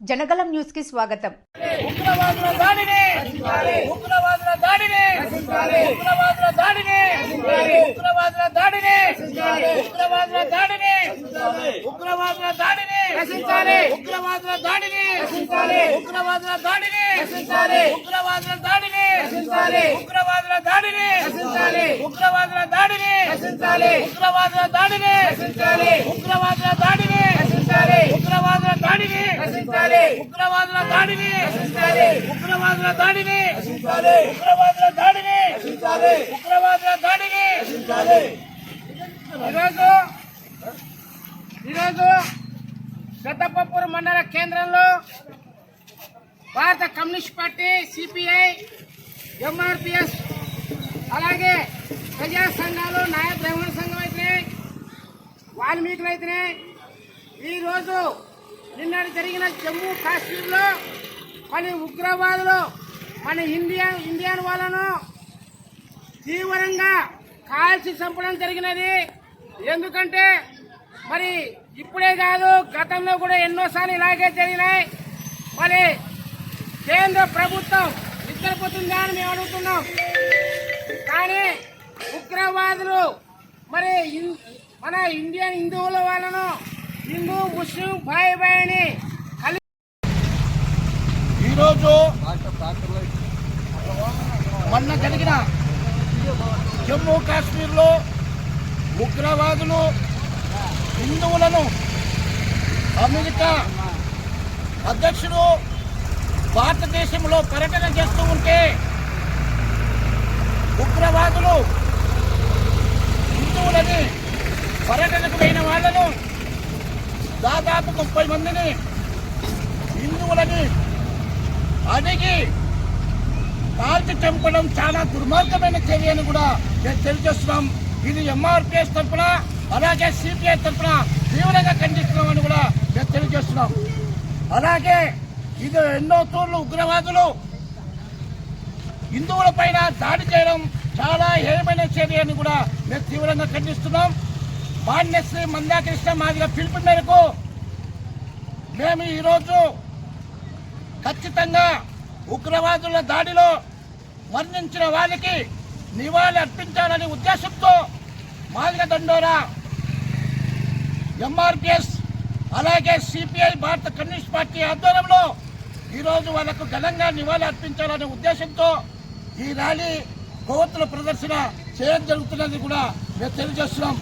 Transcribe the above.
జనగలం న్యూస్కి స్వాగతం ఉగ్రవాదుల దాడిని ఉగ్రవాదుల దాడిని ఉగ్రవాదుల దాడిని ఉగ్రవాదుల దాడిని ఉగ్రవాదుల దాడిని ఉగ్రవాదుల దాడిని రచించాలి ఉగ్రవాదుల దాడిని రచించాలి ఉగ్రవాదుల దాడిని రచించాలి ఉగ్రవాదుల దాడిని రచించాలి ఉగ్రవాదుల దాడిని రచించాలి ఉగ్రవాదుల దాడిని రచించాలి ఉగ్రవాదుల దాడిని రచించాలి ఉగ్రవాదుల దాడిని రచించాలి ఉగ్రవాదుల దాడిని రచించాలి ఉగ్రవాదుల దాడిని ఉగ్రవాదుల దాడిని ఉగ్రవాదుల దాడిని ఉగ్రవాదుల దాడిని ఈరోజు ఈరోజు పెద్దపప్పూరు మండల కేంద్రంలో భారత కమ్యూనిస్ట్ పార్టీ సిపిఐ ఎంఆర్పిఎస్ అలాగే ప్రజా సంఘాలు న్యాయ బ్రాహ్మణ సంఘం అయితే వాల్మీకులు అయితే ఈరోజు నిన్న జరిగిన జమ్మూ కాశ్మీర్లో కొన్ని ఉగ్రవాదులు మన ఇండియా ఇండియన్ వాళ్ళను తీవ్రంగా కాల్చి చంపడం జరిగినది. ఎందుకంటే మరి ఇప్పుడే కాదు గతంలో కూడా ఎన్నోసార్లు ఇలాగే జరిగినాయి. మరి కేంద్ర ప్రభుత్వం నిద్రపోతుందా అని మేము అడుగుతున్నాం. కానీ ఉగ్రవాదులు మరి మన ఇండియన్ హిందువుల వాళ్ళను హిందూ ముస్లిం భాయ్ భాయ్ కలిసి ఈరోజు మొన్న జరిగిన జమ్మూ కాశ్మీర్లో ఉగ్రవాదులు హిందువులను అమెరికా అధ్యక్షుడు భారతదేశంలో పర్యటన చేస్తూ ఉంటే ఉగ్రవాదులు హిందువులని పర్యటనకు పోయిన వాళ్ళను దాదాపు ముప్పై మందిని హిందువులని అడిగి కాల్చి చంపడం చాలా దుర్మార్గమైన చర్య అని కూడా మేము తెలియజేస్తున్నాం. ఇది ఎంఆర్పిఎస్ తరఫున అలాగే సిపిఐ తరఫున తీవ్రంగా ఖండిస్తున్నామని కూడా మేము తెలియజేస్తున్నాం. అలాగే ఇది ఎన్నో తూర్లు ఉగ్రవాదులు హిందువుల పైన దాడి చేయడం చాలా హేయమైన చర్య అని కూడా మేము తీవ్రంగా ఖండిస్తున్నాం. మాన్యశ్రీ మందాకృష్ణ మాదిగ పిలుపు మేరకు మేము ఈరోజు ఖచ్చితంగా ఉగ్రవాదుల దాడిలో మరణించిన వాళ్ళకి నివాళి అర్పించాలనే ఉద్దేశంతో మాదిగ దండోరా ఎంఆర్పిఎస్ అలాగే సిపిఐ భారత కమ్యూనిస్ట్ పార్టీ ఆధ్వర్యంలో ఈరోజు వాళ్ళకు ఘనంగా నివాళి అర్పించాలనే ఉద్దేశంతో ఈ ర్యాలీ కొవ్వొత్తుల ప్రదర్శన చేయడం జరుగుతున్నది కూడా మేము తెలియజేస్తున్నాం.